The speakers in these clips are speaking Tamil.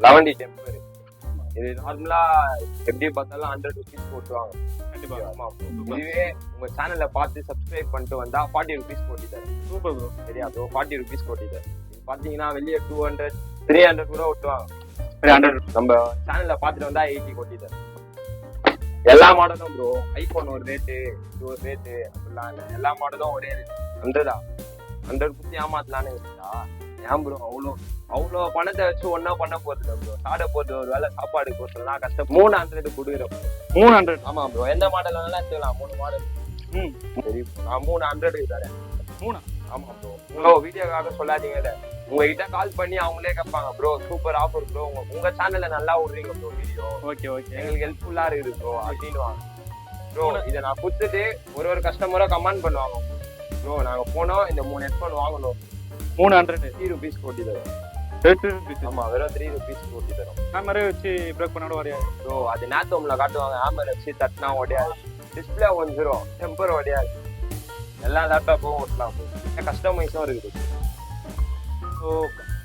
லெவன்டி டெம்பர் இது நார்மலா எப்படி பார்த்தாலும் ஹண்ட்ரட் ருபீஸ் போட்டுருவாங்க. கண்டிப்பா. ஆமா. இதுவே உங்க சேனல்ல பார்த்து சப்ஸ்கிரைப் பண்ணிட்டு வந்தா ஃபார்ட்டி ருபீஸ் போட்டி தரேன் சூப்பர் ப்ரோ சரியா? ப்ரோ ஃபார்ட்டி ருபீஸ் போட்டி தரேன் பாத்தீங்கன்னா வெளியே டூ ஹண்ட்ரட் த்ரீ ஹண்ட்ரட் கூட விட்டுவாங்க த்ரீ ஹண்ட்ரட் நம்ம சேனல்ல பார்த்துட்டு வந்தா எயிட்டி கொட்டி தரேன் எல்லா மாடலும் ப்ரோ ஐபோன் ஒரு ரேட்டு இது ஒரு ரேட்டு அப்படிலாம் இல்லை. எல்லா மாடலும் ஒரே ரேட் ஹண்ட்ரடா ஹண்ட்ரட் குத்தி ஏமாத்தலான்னு இருந்தா ஏன் ப்ரோ அவ்வளோ? அவ்வளோ பணத்தை வச்சு ஒன்றா பண்ண போறது ப்ரோ சாப்பிட போறது ஒரு வேலை சாப்பாடு போட்டுலாம் கஷ்டம் மூணு ஹண்ட்ரட் கொடுக்குறோம் மூணு ஹண்ட்ரட் ஆமா ப்ரோ எந்த மாடல் வேணாலும் எடுத்துக்கலாம். மூணு மாடல் ம். சரி. நான் மூணு ஹண்ட்ரடுக்கு தரேன். மூணா? ஆமா ப்ரோ ப்ரோ வீடியோக்காக சொல்லாதீங்கல்ல. உங்ககிட்ட கால் பண்ணி அவங்களே கேட்பாங்க ப்ரோ சூப்பர் ஆஃபர் ப்ரோ உங்க உங்க சேனல்ல நல்லா விடுறீங்க ப்ரோ வீடியோ ஓகே ஓகே. எங்களுக்கு ஹெல்ப்ஃபுல்லா இருக்குது ப்ரோ அப்படின்னு ப்ரோ இதை நான் கொடுத்துட்டு ஒரு ஒரு கஸ்டமரா கமெண்ட் பண்ணுவாங்க. ப்ரோ நாங்க போனோம் இந்த மூணு ஹெட்ஃபோன் வாங்கணும். மூணு ஹண்ட்ரட் ருபீஸ் போட்டி தரோம் ஆமா வெறும் த்ரீ ருபீஸ் போட்டி தரோம். வச்சு பிரேக் பண்ணோட வரையாது அது நேத்தோம்ல காட்டுவாங்க. ஆமர் வச்சு தட்டினா ஓடையாது. டிஸ்பிளே ஒஞ்சிரும் டெம்பர் ஓடையாது. எல்லா லேப்டாப்பும் ஓட்டலாம். கஸ்டமைஸும் இருக்குது. ஸோ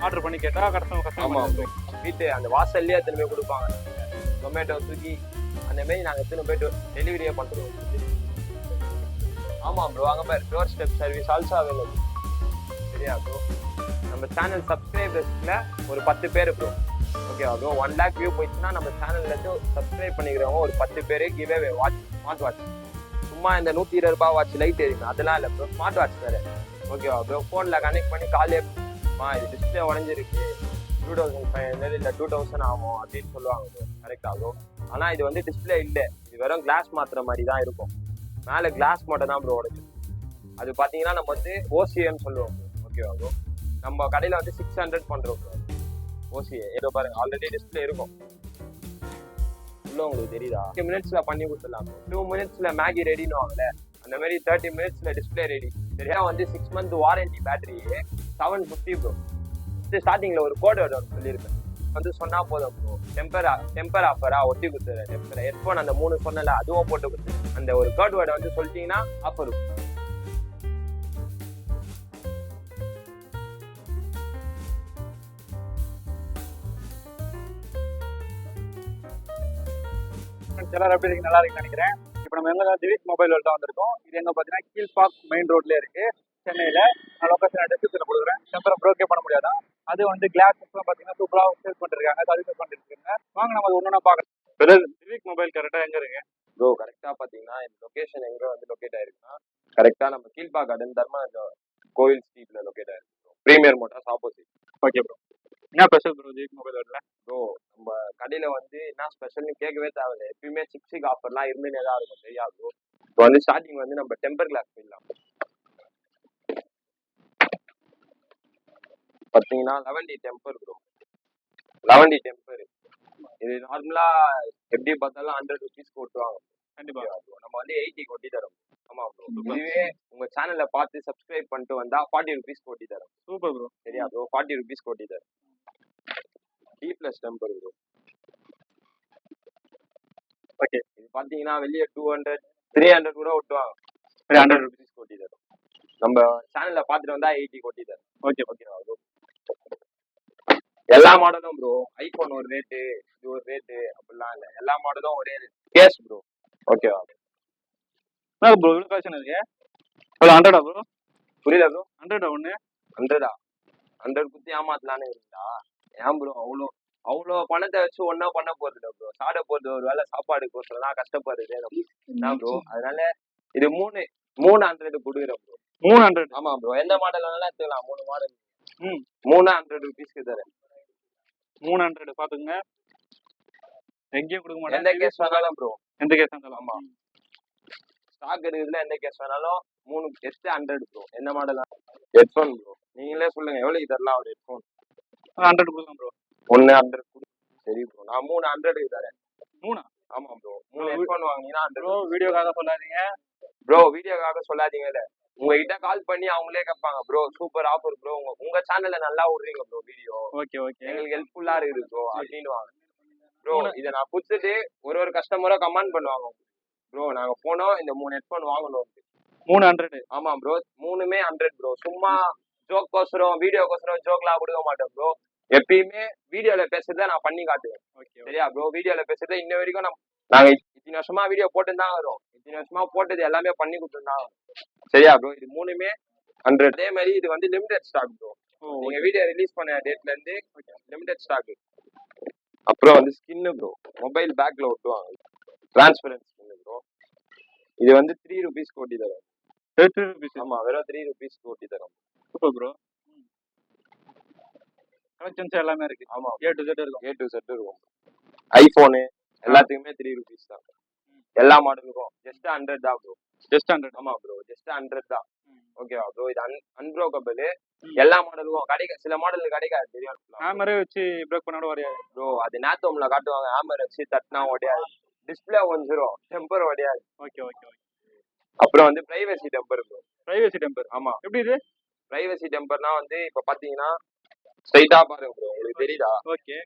ஆர்டர் பண்ணி கேட்டா கஸ்டமர் கஸ்டமர். வீட்டு அந்த வாசல்லே எத்தனை போய் கொடுப்பாங்க? டொமேட்டோ ஸ்விக்கி அந்த மாதிரி நாங்க எத்தனை போயிட்டு டெலிவரியே பண்றோம் ஆமா ப்ரோ அங்க பாரு. Door step service also available சரியா ப்ரோ நம்ம சேனல் சப்ஸ்கிரைபர்ஸ்ல ஒரு பத்து பேர் bro okay bro one lakh view போயிடுச்சுன்னா நம்ம சேனல்ல இருந்து சப்ஸ்கிரைப் பண்ணிக்கிறவங்க ஒரு பத்து பேர் கிவே வாட்ச் ஸ்மார்ட் வாட்ச் சும்மா இந்த நூத்தி இருபது ரூபாய் வாட்ச் லைட் எரியும் அதெல்லாம் இல்லை ப்ரோ ஸ்மார்ட் வாட்ச் வேறு. ஓகேவா ப்ரோ ஃபோனில் கனெக்ட் பண்ணி காலே மா இது டிஸ்பிளே உடஞ்சிருக்கு. டூ தௌசண்ட் ஃபைவ் ஹண்ட்ரட் இல்லை டூ தௌசண்ட் ஆகும் அப்படின்னு சொல்லுவாங்க ப்ரோ கரெக்டாக ப்ரோ ஆனால் இது வந்து டிஸ்பிளே இல்லை. இது வெறும் கிளாஸ் மாத்திர மாதிரி தான் இருக்கும். மேலே கிளாஸ் மட்டும் தான் ப்ரோ உடஞ்சிருக்கு அது பார்த்தீங்கன்னா நம்ம வந்து ஓசிஏன்னு சொல்லுவோம் ஓகேவா ஆகும் நம்ம கடையில் வந்து சிக்ஸ் ஹண்ட்ரட் பண்ணுறோம் ப்ரோ ஏதோ பாருங்க ஆல்ரெடி டிஸ்பிளே இருக்கும். உள்ள உங்களுக்கு தெரியுதா? ஃபிஃப்டி மினிட்ஸ்ல பண்ணி கொடுத்துடலாம். டூ மினிட்ஸ்ல மேகி ரெடின்னு வாங்கல. அந்த மாதிரி தேர்ட்டி மினிட்ஸ்ல டிஸ்பிளே ரெடி சரியா வந்து six month warranty battery seven fifty bro ஸ்டார்டிங்ல ஒரு கோட் வேர்டு சொல்லியிருப்பேன் வந்து சொன்னா போதும் ப்ரோ டெம்பர் டெம்பர் ஆஃபரா ஒட்டி கொடுத்துறேன் டெம்பர் ஹெட்ஃபோன் அந்த மூணு சொன்னல அதுவும் போட்டு கொடுத்துரு அந்த ஒரு கோட் வேர்டை வந்து சொல்லிட்டீங்கன்னா ஆஃபர் இருக்கும். எல்லாரும் எப்படி இருக்கு நல்லா இருக்குன்னு நினைக்கிறேன். இப்போ நம்ம எங்க திவிக் மொபைல் வேர்ல்ட் தான் வந்திருக்கோம். இது எங்க பார்த்தீங்கன்னா கீழ்பாக் மெயின் ரோட்ல இருக்கு. சென்னையில. நான் லொக்கேஷன் டிஸ்கிரிப்ஷனில் கொடுக்குறேன். டெம்பரை ப்ரோக்கே பண்ண முடியாதான் அது வந்து கிளாஸ் பார்த்தீங்கன்னா சூப்பராக சேல் பண்ணிருக்காங்க. சர்வீஸ் பண்ணிட்டு இருக்காங்க வாங்க நம்ம அது ஒன்று பார்க்கலாம். திவிக் மொபைல் கரெக்டாக எங்க இருக்கு? ப்ரோ கரெக்டா பாத்தீங்கன்னா இந்த லொகேஷன் எங்க வந்து லொகேட் ஆயிருக்குன்னா கரெக்டா நம்ம கீழ்பா கார்டன் தர்மா கோவில் ஸ்ட்ரீட்ல லொகேட் ஆயிருக்கு premier motors opposite okay bro என்ன ஸ்பெஷல் ப்ரோ திவிக் மொபைல் வேர்ல்ட்ல ப்ரோ கடையில வந்து என்ன ஸ்பெஷல்னு கேட்கவே தேவையில்ல. எப்பயுமே சிக்ஸ் சிக் ஆஃபர்லாம் இருந்துனே தான் இருக்கும் ப்ரோ இப்போ வந்து ஸ்டார்டிங் வந்து நம்ம டெம்பர் கிளாஸ் போயிடலாம். பார்த்தீங்கன்னா eleven D temper bro eleven D temper இது நார்மலா எப்படி பார்த்தாலும் ஹண்ட்ரட் ருபீஸ் போட்டுருவாங்க கண்டிப்பா? நம்ம வந்து எயிட்டி கொட்டி தரோம். ஆமா ப்ரோ இதுவே உங்க சேனல்ல பார்த்து சப்ஸ்கிரைப் பண்ணிட்டு வந்தா ஃபார்ட்டி ருபீஸ் கொட்டி தரோம். சூப்பர் ப்ரோ சரியா ப்ரோ ஃபார்ட்டி ருபீஸ் கொட்டி தரோம். D plus temper bro okay இது பாத்தீங்கன்னா வெளியே டூ ஹண்ட்ரட் த்ரீ ஹண்ட்ரட் கூட விட்டுவாங்க த்ரீ ஹண்ட்ரட் ருபீஸ் கொட்டி தரும் நம்ம சேனல்ல பார்த்துட்டு வந்தா எயிட்டி கொட்டி தரும் ஓகே ஓகேவா ப்ரோ எல்லா மாடலும் ப்ரோ ஐபோன் ஒரு ரேட்டு இது ஒரு ரேட்டு அப்படிலாம் இல்லை. எல்லா மாடலும் ஒரே கேஸ் ப்ரோ ஓகேவா என்ன ப்ரோ இவ்வளோ கலெக்ஷன் இருக்கு? எவ்வளோ ஹண்ட்ரடா ப்ரோ புரியல ப்ரோ ஹண்ட்ரடா ஒன்று ஹண்ட்ரடா ஹண்ட்ரட் குத்தி ஏமாத்தலான்னு இருந்தா ஏன் ப்ரோ அவ்வளோ அவ்வளோ பணத்தை வச்சு ஒன்றா பண்ண போறது இல்லை ப்ரோ சாப்பிட போறது ஒரு வேளை சாப்பாடு கோசம்லாம் கஷ்டப்படுறது தான் ப்ரோ அதனால இது மூணு மூணு ஹண்ட்ரட் கொடுக்குறேன் ப்ரோ மூணு ஹண்ட்ரட் ஆமா ப்ரோ எந்த மாடல் வேணாலும் எடுத்துக்கலாம். மூணு மாடல் ம். மூணு ஹண்ட்ரட் ருபீஸ்க்கு தரேன். மூணு ஹண்ட்ரட் பார்த்துக்குங்க எங்கேயும் கொடுக்க எந்த மாட்டேன் கேஸ் வேணாலும் ப்ரோ எந்த கேஸ் இருந்தாலும் ஆமா. ஸ்டாக் இருக்குதுல எந்த கேஸ் வேணாலும் மூணு ஜஸ்ட் ஹண்ட்ரட் ப்ரோ எந்த மாடல் ஹெட்ஃபோன் ப்ரோ நீங்களே சொல்லுங்க. எவ்வளோக்கு தரலாம் ஒரு ஹெட்ஃபோன் ஹண்ட்ரட் கொடுக்கலாம் ப்ரோ ஒன்று ஹண்ட்ரட் சரி ப்ரோ நான் மூணு ஹண்ட்ரடுக்கு தரேன். மூணா? ஆமா ப்ரோ மூணு ஹெட்ஃபோன் வாங்கினீங்கன்னா ஹண்ட்ரட் ப்ரோ வீடியோக்காக சொல்லாதீங்க. ப்ரோ வீடியோக்காக சொல்லாதீங்கல்ல. உங்ககிட்ட கால் பண்ணி அவங்களே கேட்பாங்க ப்ரோ சூப்பர் ஆஃபர் ப்ரோ உங்க உங்க சேனல்ல நல்லா விடுறீங்க ப்ரோ வீடியோ ஓகே ஓகே எங்களுக்கு ஹெல்ப்ஃபுல்லா இருக்குது ப்ரோ அப்படின்னு ப்ரோ இதை நான் கொடுத்துட்டு ஒரு ஒரு கஸ்டமரா கமெண்ட் பண்ணுவாங்க. ப்ரோ நாங்க போனோம் இந்த மூணு ஹெட்ஃபோன் வாங்கணும் மூணு ஹண்ட்ரட் ஆமா ப்ரோ மூணுமே ஹண்ட்ரட் ப்ரோ சும்மா ஜோக் கோசரம் வீடியோ கோசரம் ஜோக்லாம் கொடுக்க மாட்டோம் ப்ரோ எப்பயுமே வீடியோல பேசுறத நான் பண்ணி காட்டுவேன். ஓகே சரியா ப்ரோ வீடியோல பேசுறத இன்ன வரைக்கும் நம்ம நாங்க இத்தனை வருஷமா வீடியோ போட்டு தான் வரோம். இத்தனை வருஷமா போட்டது எல்லாமே பண்ணி கொடுத்துருந்தாங்க சரியா ப்ரோ இது மூணுமே ஹண்ட்ரட் அதே மாதிரி இது வந்து லிமிடெட் ஸ்டாக் ப்ரோ ஓ நீங்க வீடியோ ரிலீஸ் பண்ண டேட்ல இருந்து லிமிடெட் ஸ்டாக் அப்புறம் வந்து ஸ்கின்னு ப்ரோ மொபைல் பேக்ல ஒட்டுவாங்க. டிரான்ஸ்பரன்ஸ் ஸ்கின்னு ப்ரோ இது வந்து த்ரீ ருபீஸ் கோட்டி தரும். தேர்ட்டி ருபீஸ் ஆமா வெறும் த்ரீ ருபீஸ் கோட்டி தரும். சூப்பர் ப்ரோ கலெக்ஷன்ஸ் எல்லாமே இருக்கு. ஆமா. ஏ டு Z இருக்கும். ஏ டு செட் இருக்கும். ஐபோனு எல்லாத்துக்குமே த்ரீ ருபீஸ் தான். எல்லா மாடலுக்கும் ஜஸ்ட் ஹண்ட்ரட் தான் ப்ரோ ஜஸ்ட் ஹண்ட்ரட் ஆமா ப்ரோ ஜஸ்ட் ஹண்ட்ரட் தான். ஓகேவா ப்ரோ இது அன் அன்ப்ரோக்கபிள். எல்லா மாடலுக்கும் கிடைக்க சில மாடல் கிடைக்காது. தெரியும் ஹேமரே வச்சு பிரேக் பண்ணோட வரையாது ப்ரோ அது நேத்தோம்ல காட்டுவாங்க. ஹேமர் வச்சு தட்டினா ஒடையாது டிஸ்பிளே ஒஞ்சிரும் டெம்பர் ஒடையாது ஓகே ஓகே ஓகே அப்புறம் வந்து privacy temper bro privacy temper ஆமா. எப்படி இது? பிரைவசி டெம்பர்னா வந்து இப்ப பாத்தீங்கன்னா ஸ்ட்ரைட்டா பாருங்க ப்ரோ உங்களுக்கு தெரியுதா? ஓகே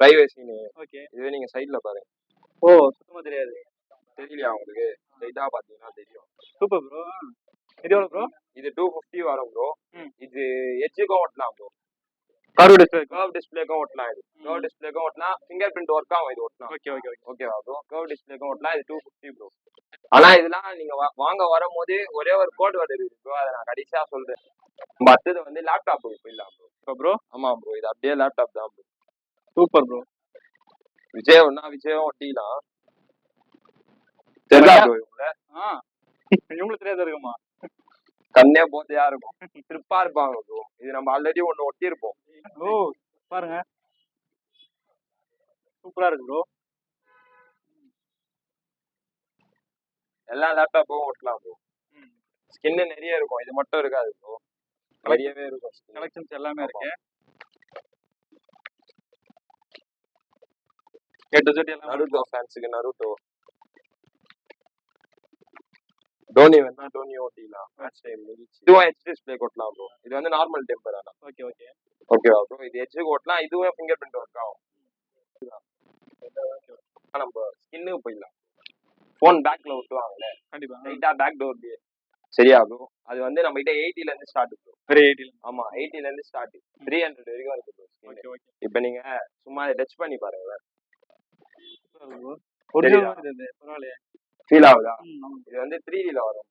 பிரைவசின்னு ஓகே இதுவே நீங்க சைடுல பாருங்க. ஓ சுத்தமா தெரியாது. தெரியலையா உங்களுக்கு? ஸ்ட்ரைட்டா பாத்தீங்கன்னா தெரியும். சூப்பர் ப்ரோ இது எவ்வளோ ப்ரோ இது டூ ஃபிஃப்டி வரும் ப்ரோ. இது எட்ஜுக்கும் ஓட்டலாம் ப்ரோ கரு டிஸ்பிளே கர்வ் டிஸ்பிளேக்கும் ஓட்டலாம் இது. கர்வ் டிஸ்பிளேக்கும் ஓட்டலாம். ஃபிங்கர் பிரிண்ட் ஒர்க் ஆகும் இது ஓட்டலாம். ஓகே ஓகே ஓகே ஓகேவா ப்ரோ கர்வ் டிஸ்பிளேக்கும் ஓட்டலாம். இது டூ ஃபிஃப்டி ப்ரோ ஆனா இதெல்லாம் நீங்க வாங்க வரும்போது ஒரே ஒரு கோட் வேர்டு இருக்கு ப்ரோ அதை நான் கடைசியா சொல்றேன். நம்ம அடுத்தது வந்து லேப்டாப் போயிடலாம் ப்ரோ இப்போ ப்ரோ ஆமா ப்ரோ இது அப்படியே லேப்டாப் தான் ப்ரோ சூப்பர் ப்ரோ விஜய் ஒன்னா விஜயம் ஒட்டிக்கலாம் தெரியா ப்ரோ இவங்களுக்கு தெரியாத இருக்குமா? கண்ணே போதையா இருக்கும். ட்ரிப்பா இருப்பாங்க ப்ரோ இது நம்ம ஆல்ரெடி ஒன்னு ஒட்டியிருப்போம். ஓ பாருங்க. சூப்பரா இருக்கு ப்ரோ எல்லா லேப்டாப்பும் ஒட்டலாம் ப்ரோ ஸ்கின்னு நிறைய இருக்கும். இது மட்டும் இருக்காது ப்ரோ நிறையவே இருக்கும். கலெக்ஷன்ஸ் எல்லாமே இருக்கு. Z எல்லாம் நருட்டோ ஃபேன்ஸுக்கு நருட்டோ டோனி வேணா டோனி ஓட்டிக்கலாம் மேட்ச் டைம் முடிச்சு. இதுவும் ஹெச் டிஸ்பிளே கொட்டலாம் ப்ரோ இது வந்து நார்மல் டெம்பர் ஆனா. ஓகே ஓகே ஓகேவா ப்ரோ இது ஹெச் ஓட்டலாம். இதுவும் ஃபிங்கர் பிரிண்ட் ஒர்க் ஆகும் நம்ம ஸ்கின்னுக்கு போயிடலாம். ஃபோன் பேக்ல ஒட்டுவாங்கல்ல கண்டிப்பா. லைட்டா பேக் டோர்லயே சரியா ப்ரோ அது வந்து நம்ம கிட்ட எயிட்டில இருந்து ஸ்டார்ட் ப்ரோ வெரி எயிட்டில் ஆமா எயிட்டில இருந்து ஸ்டார்ட் த்ரீ ஹண்ட்ரட் வரைக்கும் இருக்கு ப்ரோ இப்போ நீங்க சும்மா டச் பண்ணி பாருங்க ஃபீல் ஆகுதா. இது வந்து த்ரீ டில வரும்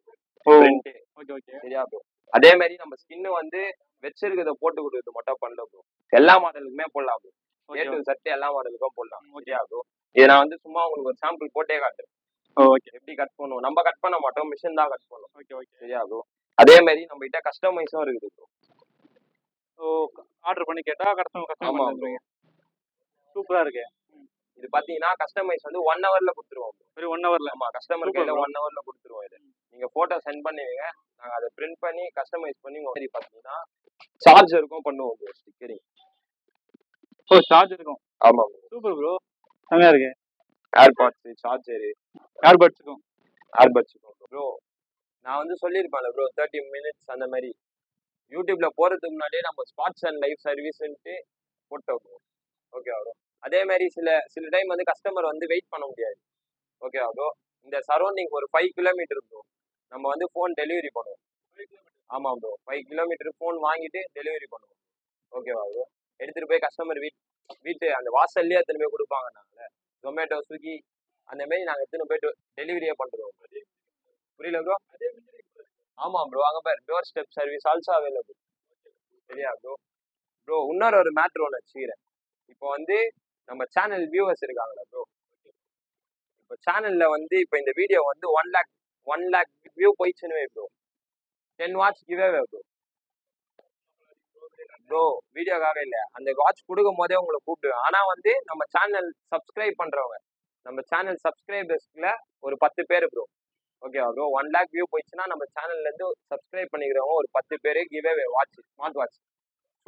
சரியா ப்ரோ அதே மாதிரி நம்ம ஸ்கின் வந்து வச்சிருக்கிறத போட்டு கொடுக்குறது மட்டும் பண்ணல ப்ரோ எல்லா மாடலுக்குமே போடலாம் ப்ரோ ஏ ஓகே டு சட்டை எல்லா மாடலுக்கும் போடலாம். ஓகே. ப்ரோ இதை நான் வந்து சும்மா உங்களுக்கு ஒரு சாம்பிள் போட்டே காட்டுறேன். ஓகே எப்படி கட் பண்ணுவோம்? நம்ம கட் பண்ண மாட்டோம். மிஷின் தான் கட் பண்ணுவோம் ஓகே ஓகே சரியா ப்ரோ அதே மாதிரி நம்ம கிட்ட கஸ்டமைஸும் இருக்குது ப்ரோ ஓ ஆர்டர் பண்ணி கேட்டா கஸ்டமர் ஆமா கஸ்டமர் ப்ரோ சூப்பரா இருக்கு. இது பாத்தீங்கன்னா கஸ்டமைஸ் வந்து ஒன் ஹவர்ல கொடுத்துருவோம். வெறும் ஒன் ஹவர்ல ஆமா கஸ்டமர் கையில. ஒன் ஹவர்ல கொடுத்துருவோம் இது. நீங்க போட்டோ சென்ட் பண்ணுவீங்க நாங்க அதை பிரிண்ட் பண்ணி கஸ்டமைஸ் பண்ணி உங்க மாதிரி பாத்தீங்கன்னா சார்ஜருக்கும் பண்ணுவோம் ப்ரோ ஸ்டிக்கரிங் ஓ சார்ஜ் இருக்கும். ஆமா ப்ரோ சூப்பர் ப்ரோ செமையா இருக்கு. ஏர்பாட்ஸ் சார்ஜரு ஏர்பட்ஸுக்கும் ஏர்பட்ஸ் ப்ரோ நான் வந்து சொல்லியிருப்பேன்ல ப்ரோ தேர்ட்டி மினிட்ஸ் அந்த மாதிரி. யூடியூப்ல போறதுக்கு முன்னாடியே நம்ம ஸ்பாட்ஸ் அண்ட் லைஃப் சர்வீஸ்ன்ட்டு போட்டோம் வைப்போம் ஓகேவா ப்ரோ அதே மாதிரி சில சில டைம் வந்து கஸ்டமர் வந்து வெயிட் பண்ண முடியாது. ஓகேவா ப்ரோ இந்த சரௌண்டிங் ஒரு ஃபைவ் கிலோமீட்டர் ப்ரோ நம்ம வந்து ஃபோன் டெலிவரி பண்ணுவோம். ஆமாம் ப்ரோ ஃபைவ் கிலோமீட்டர் ஃபோன் வாங்கிட்டு டெலிவரி பண்ணுவோம். ஓகேவா ப்ரோ எடுத்துகிட்டு போய் கஸ்டமர் வீட் வீட்டு அந்த வாசல்லையே எடுத்துகிட்டு போய் கொடுப்பாங்க நாங்கள்? ஜொமேட்டோ ஸ்விக்கி அந்த மாரி நாங்கள் எடுத்துன்னு போயிட்டு டெலிவரியே பண்ணுறோம் புரியல ப்ரோ ஆமாம் ப்ரோ அங்க பாரு door step service also available சரியா ப்ரோ ப்ரோ இன்னொரு ஒரு மேட்ரு ஒன்று வச்சுக்கிறேன். இப்போ வந்து நம்ம சேனல் வியூவர்ஸ் இருக்காங்களா ப்ரோ இப்போ சேனலில் வந்து இப்போ இந்த வீடியோ வந்து one lakh one lakh view போயிடுச்சுன்னு bro ten watch giveaway bro bro வீடியோக்காக இல்லை. அந்த வாட்ச் கொடுக்கும் போதே உங்களை கூப்பிடுவேன். ஆனால் வந்து நம்ம சேனல் சப்ஸ்கிரைப் பண்ணுறவங்க நம்ம சேனல் சப்ஸ்கிரைபர்ஸ்ல ஒரு பத்து பேர் ப்ரோ ஓகேவா ப்ரோ ஒன் லேக் வியூ போயிடுச்சுன்னா நம்ம சேனல்ல இருந்து சப்ஸ்கிரைப் பண்ணிக்கிறவங்க ஒரு பத்து பேர் கிவே வாட்ச் ஸ்மார்ட் வாட்ச்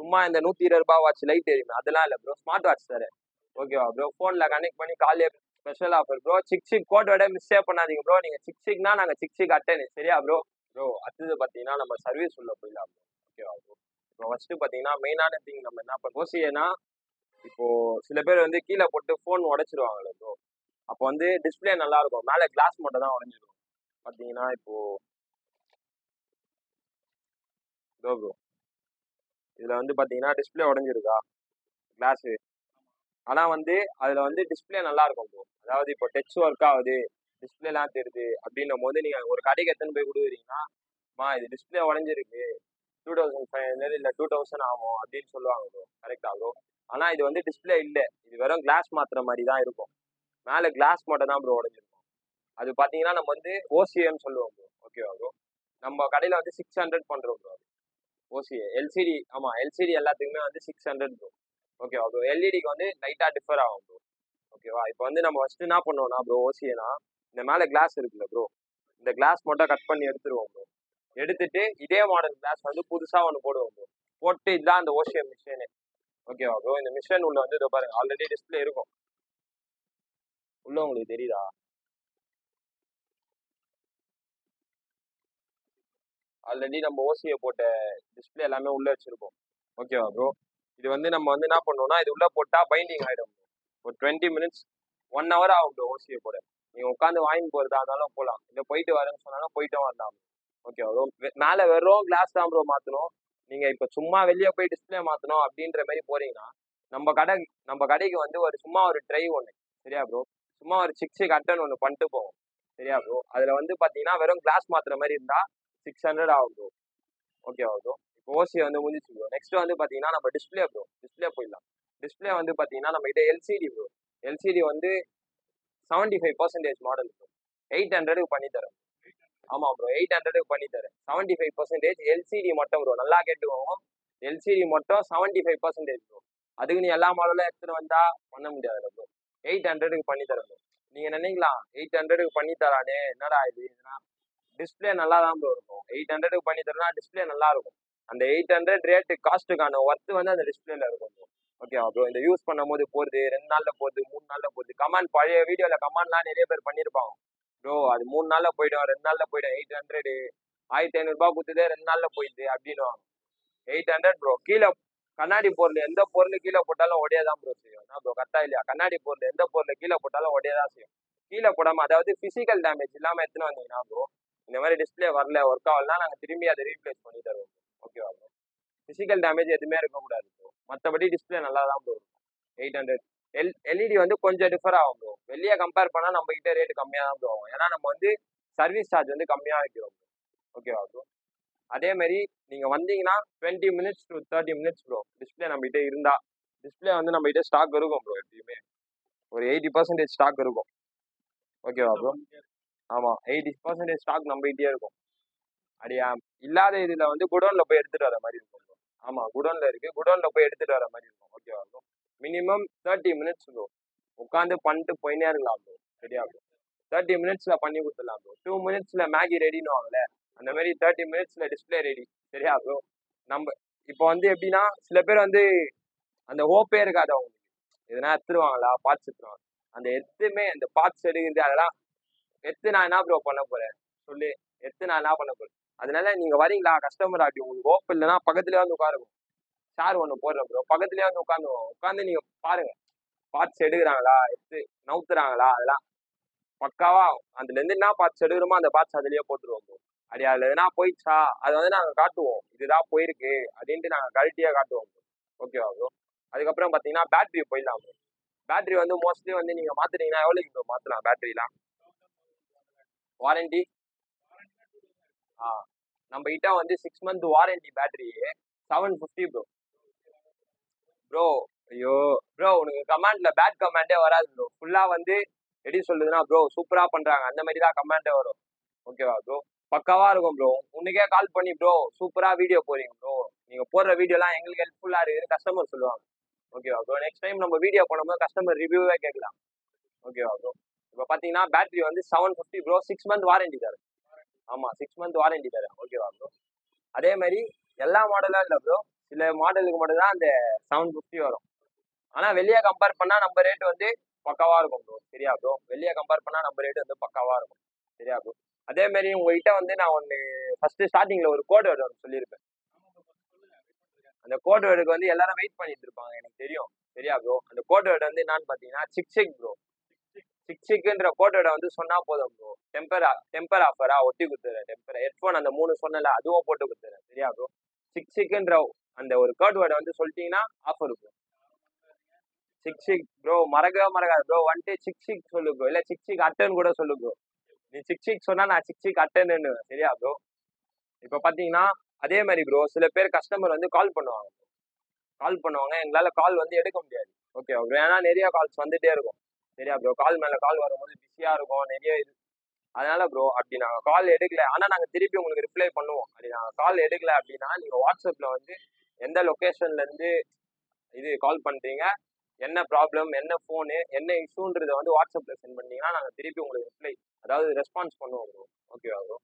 சும்மா இந்த நூத்தி இருபது ரூபாய் வாட்ச் லைட் எரியுமே. அதெல்லாம் இல்லை ப்ரோ ஸ்மார்ட் வாட்ச் தர ஓகேவா ப்ரோ ஃபோன்ல கனெக்ட் பண்ணி காலையே ஸ்பெஷல் ஆஃபர் ப்ரோ சிக் சிக் கோட்டோட மிஸ்ஸே பண்ணாதீங்க ப்ரோ நீங்க சிக் சிக்னா நாங்க சிக் சிக் அட்டனு சரியா ப்ரோ ப்ரோ அடுத்தது பார்த்தீங்கன்னா நம்ம சர்வீஸ் உள்ள போயிடலாம் ப்ரோ ஓகேவா ப்ரோ இப்போ ஃபர்ஸ்ட் பார்த்தீங்கன்னா மெயினான திங் நம்ம என்ன பண்ணுவோம்? ஓசிஏனா இப்போ சில பேர் வந்து கீழே போட்டு ஃபோன் உடைச்சிருவாங்கல்ல ப்ரோ அப்போ வந்து டிஸ்பிளே நல்லா இருக்கும் மேலே கிளாஸ் மட்டும் தான் உடஞ்சிடும் பார்த்தீங்கன்னா இப்போ ப்ரோ ப்ரோ இதில் வந்து பார்த்தீங்கன்னா டிஸ்பிளே உடஞ்சிருக்கா? கிளாஸு ஆனால் வந்து அதில் வந்து டிஸ்பிளே நல்லா இருக்கும் ப்ரோ அதாவது இப்போ டெக்ஸ் ஒர்க் ஆகுது. டிஸ்பிளேலாம் தெரியுது அப்படின்னும் போது நீங்கள் ஒரு கடைக்கு எத்தனை போய் கொடுக்குறீங்கன்னா மா இது டிஸ்பிளே உடஞ்சிருக்கு. டூ தௌசண்ட் ஃபைவ் ஹண்ட்ரட் இல்லை டூ தௌசண்ட் ஆகும். அப்படின்னு சொல்லுவாங்க ப்ரோ கரெக்டாக ப்ரோ ஆனால் இது வந்து டிஸ்பிளே இல்லை. இது வெறும் கிளாஸ் மாத்திர மாதிரி தான் இருக்கும். மேலே கிளாஸ் மட்டும் தான் ப்ரோ உடஞ்சிருக்கும். அது பார்த்தீங்கன்னா நம்ம வந்து ஓசிஏன்னு சொல்லுவோம் ப்ரோ ஓகேவா ப்ரோ நம்ம கடையில் வந்து சிக்ஸ் ஹண்ட்ரட் பண்ணுறோம் ப்ரோ ஓசிஏ எல்சிடி ஆமாம் எல்சிடி எல்லாத்துக்குமே வந்து சிக்ஸ் ஹண்ட்ரட் ப்ரோ ஓகேவா ப்ரோ எல்இடிக்கு வந்து லைட்டாக டிஃபர் ஆகும் ப்ரோ ஓகேவா இப்போ வந்து நம்ம ஃபஸ்ட்டு என்ன பண்ணுவோம்னா ப்ரோ ஓசிஏனா இந்த மேலே கிளாஸ் இருக்குல்ல ப்ரோ இந்த கிளாஸ் மட்டும் கட் பண்ணி எடுத்துருவோம் ப்ரோ எடுத்துட்டு இதே மாடல் கிளாஸ் வந்து புதுசாக ஒன்று போடுவோம் ப்ரோ போட்டு இதுதான் அந்த ஓசிஎம் மிஷினு ஓகேவா ப்ரோ இந்த மிஷின் உள்ள வந்து இதோ பாருங்க ஆல்ரெடி டிஸ்பிளே இருக்கும். உள்ள உங்களுக்கு தெரியுதா? ஆல்ரெடி நம்ம ஓசியை போட்ட டிஸ்பிளே எல்லாமே உள்ள வச்சிருக்கோம். ஓகேவா ப்ரோ இது வந்து நம்ம வந்து என்ன பண்ணோம்னா இது உள்ள போட்டா பைண்டிங் ஆயிடும். ஒரு டுவெண்ட்டி மினிட்ஸ் ஒன் ஹவர் ஆகும் ப்ரோ ஓசியை போட. நீங்க உட்காந்து வாங்கி போறதா இருந்தாலும் போகலாம் இல்லை போயிட்டு வரேன்னு சொன்னாலும் போயிட்டும் வரலாம். ஓகேவா ப்ரோ மேலே வெறும் கிளாஸ் தான் ப்ரோ மாற்றணும் நீங்க இப்போ சும்மா வெளியே போய் டிஸ்பிளே மாற்றணும் அப்படின்ற மாதிரி போறீங்கன்னா நம்ம கடை நம்ம கடைக்கு வந்து ஒரு சும்மா ஒரு ட்ரை ஒன்று சரியா ப்ரோ சும்மா ஒரு சிக்ஸு கட்டன் ஒன்று பண்ணிட்டு போவோம். சரியா ப்ரோ அதில் வந்து பார்த்தீங்கன்னா வெறும் கிளாஸ் மாற்றுற மாதிரி இருந்தால் சிக்ஸ் ஹண்ட்ரட் ஆகும் ப்ரோ ஓகேவா ப்ரோ இப்போ ஓசி வந்து முடிஞ்சிச்சு ப்ரோ நெக்ஸ்ட் வந்து பார்த்தீங்கன்னா நம்ம டிஸ்பிளே ப்ரோ டிஸ்பிளே போயிடலாம். டிஸ்பிளே வந்து பார்த்தீங்கன்னா நம்ம கிட்ட எல்சிடி ப்ரோ எல்சிடி வந்து seventy five percentage model bro eight ஹண்ட்ரடுக்கு பண்ணி தரேன். ஆமாம் ப்ரோ எயிட் ஹண்ட்ரடுக்கு பண்ணி தரேன். செவன்டி ஃபைவ் பர்சன்டேஜ் எல்சிடி மட்டும் ப்ரோ நல்லா கேட்டுக்கோங்க. எல்சிடி மட்டும் செவன்டி ஃபைவ் பர்சன்டேஜ் ப்ரோ அதுக்கு நீ எல்லா மாடலும் எடுத்துகிட்டு வந்தால் பண்ண முடியாது ப்ரோ எயிட் ஹண்ட்ரடுக்கு பண்ணி தரணும் ப்ரோ நீங்க நினைக்கலாம் எயிட் ஹண்ட்ரடுக்கு பண்ணி தரானே என்னடா இது? டிஸ்பிளே நல்லா தான் ப்ரோ இருக்கும். எயிட் ஹண்ட்ரடுக்கு பண்ணி தரனா டிஸ்பிளே நல்லா இருக்கும் அந்த எயிட் ஹண்ட்ரட் ரேட்டு காஸ்ட்டுக்கான ஒர்த்து வந்து அந்த டிஸ்பிளேல இருக்கும் ப்ரோ ஓகேவா ப்ரோ இந்த யூஸ் பண்ணும்போது போகுது ரெண்டு நாள்ல போகுது மூணு நாள்ல போகுது. கமாண்ட் பழைய வீடியோல கமாண்ட்லாம் நிறைய பேர் பண்ணியிருப்பாங்க. ப்ரோ அது மூணு நாள்ல போயிடும் ரெண்டு நாள்ல போயிடும். எயிட் ஹண்ட்ரடு ஆயிரத்தி ஐநூறுபா கொடுத்ததே ரெண்டு நாள்ல போயிடுது அப்படின்னு எயிட் ஹண்ட்ரட் ப்ரோ கீழே கண்ணாடி பொருள் எந்த பொருள் கீழே போட்டாலும் ஒடையே தான் ப்ரோ செய்யும் ப்ரோ கரெக்டா இல்லையா? கண்ணாடி பொருள் எந்த பொருள் கீழே போட்டாலும் ஒடையே தான் செய்யும். கீழே போடாம அதாவது பிசிக்கல் டேமேஜ் இல்லாம எடுத்துன்னு வந்தீங்கன்னா ப்ரோ இந்த மாதிரி டிஸ்பிளே வரல ஒர்க் ஆகலனா நாங்கள் திரும்பி அதை ரீப்ளேஸ் பண்ணி தருவோம் ஓகேவா ப்ரோ பிசிக்கல் டேமேஜ் எதுவுமே இருக்கக்கூடாது ப்ரோ மற்றபடி டிஸ்பிளே நல்லா தான் ப்ரோ இருக்கும் எயிட் ஹண்ட்ரட் எல் எல்இடி வந்து கொஞ்சம் டிஃபர் ஆகும் ப்ரோ வெளியே கம்பேர் பண்ணால் நம்ம கிட்ட ரேட் கம்மியாக தான் ப்ரோ ஆகும். ஏன்னா நம்ம வந்து சர்வீஸ் சார்ஜ் வந்து கம்மியாக வைக்கிறோம் ஓகேவா ப்ரோ அதே மாதிரி நீங்கள் வந்தீங்கன்னா twenty minutes to thirty minutes bro display நம்ம கிட்ட இருந்தா. டிஸ்பிளே வந்து நம்மகிட்ட ஸ்டாக் இருக்கும் ப்ரோ எப்பயுமே. ஒரு எயிட்டி பர்சன்டேஜ் ஸ்டாக் இருக்கும். ஓகேவா ப்ரோ ஆமாம் எயிட்டி பர்சன்டேஜ் ஸ்டாக் நம்ம கிட்டே இருக்கும். அப்படியா இல்லாத இதில் வந்து குடோனில் போய் எடுத்துகிட்டு வர மாதிரி இருக்கும் ப்ரோ ஆமாம் குடோனில் இருக்குது குடோனில் போய் எடுத்துகிட்டு வர மாதிரி இருக்கும். ஓகேவா bro minimum thirty minutes bro உட்காந்து பண்ணிட்டு போயினே இருக்கலாம் ப்ரோ ரெடியா ப்ரோ தேர்ட்டி மினிட்ஸில் பண்ணி கொடுத்துடலாம் ப்ரோ டூ மினிட்ஸில் மேகி ரெடின்னு வாங்கல. அந்த மாதிரி தேர்ட்டி மினிட்ஸில் டிஸ்பிளே ரெடி சரியா? ப்ரோ நம்ம இப்போ வந்து எப்படின்னா சில பேர் வந்து அந்த ஹோப்பே இருக்காது அவங்களுக்கு. எதனா எடுத்துருவாங்களா? பார்ட்ஸ் எடுத்துருவாங்க. அந்த எத்துமே அந்த பார்ட்ஸ் எடுக்கிறது அதெல்லாம் எடுத்து நான் என்ன ப்ரோ பண்ண போகிறேன் சொல்லி. எடுத்து நான் என்ன பண்ண போகிறேன் அதனால நீங்கள் வரீங்களா கஸ்டமர் அப்படி உங்களுக்கு ஓப்ப இல்லைன்னா பக்கத்துலேயே வந்து உட்காருக்கும் சார் ஒன்று போடுறேன் ப்ரோ பக்கத்துலேயே வந்து உட்காந்து உட்காந்து நீங்கள் பாருங்கள் பார்ட்ஸ் எடுக்கிறாங்களா? எடுத்து நவுத்துறாங்களா? அதெல்லாம் பக்காவா அதுல இருந்து என்ன பார்ட்ஸ் எடுக்கிறோமோ அந்த பார்ட்ஸ் அதுலயே போட்டுருவோம் ப்ரோ அப்படி அதுல எதனா போயிடுச்சா? அது வந்து நாங்க காட்டுவோம். இதுதான் போயிருக்கு அப்படின்ட்டு நாங்க கழட்டியே காட்டுவோம் ப்ரோ ஓகேவா ப்ரோ அதுக்கப்புறம் பாத்தீங்கன்னா பேட்டரி போயிடலாம் ப்ரோ பேட்டரி வந்து மோஸ்ட்லி வந்து நீங்க மாத்துனீங்கன்னா எவ்வளோக்கு ப்ரோ மாத்தலாம் பேட்டரிலாம் வாரண்டி ஆ. நம்ம கிட்ட வந்து six month warranty battery seven fifty bro bro ஐயோ. ப்ரோ உனக்கு கமாண்ட்ல பேட் கமாண்டே வராது ப்ரோ ஃபுல்லா வந்து எப்படி சொல்லுதுன்னா ப்ரோ சூப்பரா பண்றாங்க. அந்த மாதிரி தான் கமாண்டே வரும். ஓகேவா ப்ரோ பக்காவா இருக்கும் ப்ரோ உன்னுக்கே கால் பண்ணி ப்ரோ சூப்பரா வீடியோ போறீங்க ப்ரோ நீங்க போடுற வீடியோலாம் எங்களுக்கு ஹெல்ப்ஃபுல்லா இருக்குன்னு கஸ்டமர் சொல்லுவாங்க. ஓகேவா ப்ரோ நெக்ஸ்ட் டைம் நம்ம வீடியோ பண்ணும்போது கஸ்டமர் ரிவ்யூவே கேட்கலாம். ஓகேவா ப்ரோ இப்போ பார்த்தீங்கன்னா பேட்டரி வந்து seven fifty bro six month warranty தரேன் ஆமாம் சிக்ஸ் மந்த் வாரண்டி தரேன் ஓகேவா ப்ரோ அதே மாதிரி எல்லா மாடலும் இல்லை ப்ரோ சில மாடலுக்கு மட்டும் தான் அந்த செவன் ஃபிஃப்டி வரும். ஆனால் வெளியே கம்பேர் பண்ணால் நம்ம ரேட் வந்து பக்காவாக இருக்கும் ப்ரோ சரியா ப்ரோ வெளியே கம்பேர் பண்ணால் நம்ம ரேட் வந்து பக்காவாக இருக்கும். சரியா ப்ரோ அதே மாதிரி உங்ககிட்ட வந்து நான் ஒன்று ஃபர்ஸ்ட் ஸ்டார்டிங்கில் ஒரு கோட் வேர்டு ஒன்று சொல்லியிருப்பேன். அந்த கோட் வேர்டுக்கு வந்து எல்லாரும் வெயிட் பண்ணிட்டு இருப்பாங்க எனக்கு தெரியும். சரியா ப்ரோ அந்த கோட் வேர்டு வந்து என்னன்னு பார்த்தீங்கன்னா சிக் சிக் ப்ரோ சிக் சிக்ன்ற கோட் வேர்டை வந்து சொன்னா போதும் ப்ரோ டெம்பர் டெம்பர் ஆஃபரா ஒட்டி கொடுத்துறேன் டெம்பர் ஹெட்ஃபோன் அந்த மூணு சொன்னல அதுவும் போட்டு கொடுத்துறேன் சரியா ப்ரோ சிக் சிக்ன்ற அந்த ஒரு கோட் வேர்டை வந்து சொல்லிட்டீங்கன்னா ஆஃபர் ப்ரோ சிக் சிக் ப்ரோ மறக்கவே மறக்காது ப்ரோ வந்துட்டு சிக் சிக் சொல்லு ப்ரோ இல்ல சிக் சிக் அட்டன் கூட சொல்லு ப்ரோ நீ சிக் சிக் சொன்னா நான் சிக் சிக் அட்டன்னு சரியா ப்ரோ இப்போ பாத்தீங்கன்னா அதே மாதிரி ப்ரோ சில பேர் கஸ்டமர் வந்து கால் பண்ணுவாங்க கால் பண்ணுவாங்க எங்களால கால் வந்து எடுக்க முடியாது. ஓகே ப்ரோ ஏன்னா நிறைய கால்ஸ் வந்துட்டே இருக்கும். சரியா ப்ரோ கால் மேல கால் வரும்போது பிஸியா இருக்கும் நிறைய இது. அதனால ப்ரோ அப்படி நாங்கள் கால் எடுக்கல. ஆனால் நாங்கள் திருப்பி உங்களுக்கு ரிப்ளை பண்ணுவோம். அப்படி நாங்கள் கால் எடுக்கல அப்படின்னா நீங்கள் வாட்ஸ்அப்பில் வந்து எந்த லொக்கேஷன்லேருந்து இது கால் பண்ணுறீங்க என்ன ப்ராப்ளம் என்ன ஃபோனு என்ன இஷ்யூன்றதை வந்து வாட்ஸ்அப்பில் சென்ட் பண்ணிங்கன்னா நாங்கள் திருப்பி உங்களுக்கு ரிப்ளை அதாவது ரெஸ்பான்ஸ் பண்ணுவோம் ப்ரோ ஓகேவா ப்ரோ